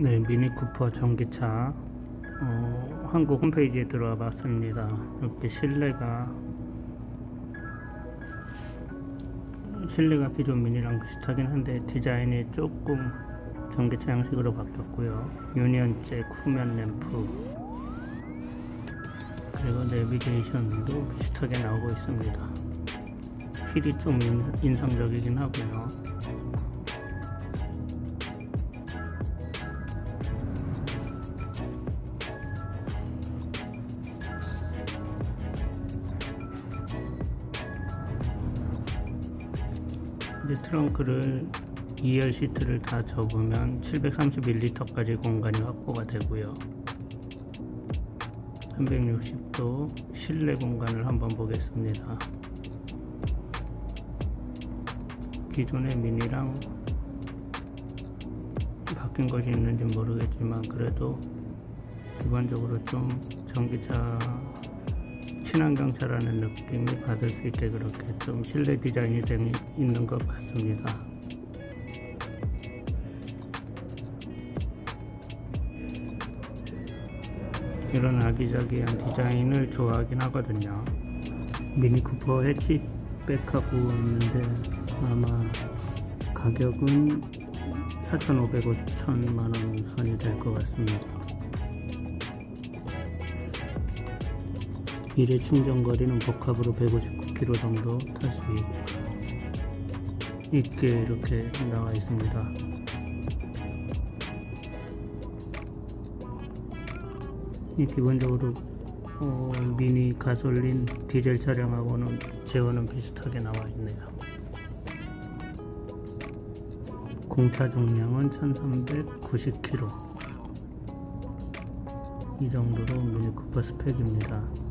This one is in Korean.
네, 미니 쿠퍼 전기차 어, 한국 홈페이지에 들어와 봤습니다. 이렇게 실내가 실내가 기존 미니랑 비슷하긴 한데 디자인이 조금 전기차 양식으로 바뀌었고요. 유니언 잭 후면 램프 그리고 내비게이션도 비슷하게 나오고 있습니다. 휠이 좀 인- 인상적이긴 하고요. 이제 트렁크를 2열 시트를 다 접으면 731리터까지 공간이 확보가 되고요. 360도 실내 공간을 한번 보겠습니다. 기존의 미니랑 바뀐 것이 있는지 모르겠지만 그래도 기본적으로 좀 전기차 친환 경차라는 느낌이 받을 수 있게 그렇게 좀 실내 디자인이 되 있는 것 같습니다. 이런 아기자기한 디자인을 좋아하긴 하거든요. 미니 쿠퍼 해치백하고 있는데 아마 가격은 4,500, 5천만 원 선이 될 것 같습니다. 일회 충전 거리는 복합으로 159km 정도 탈 수 있게 이렇게 나와 있습니다. 이 기본적으로 어, 미니 가솔린 디젤 차량하고는 제어는 비슷하게 나와 있네요. 공차重量은 1390kg 이 정도로 미니 쿠퍼 스펙입니다.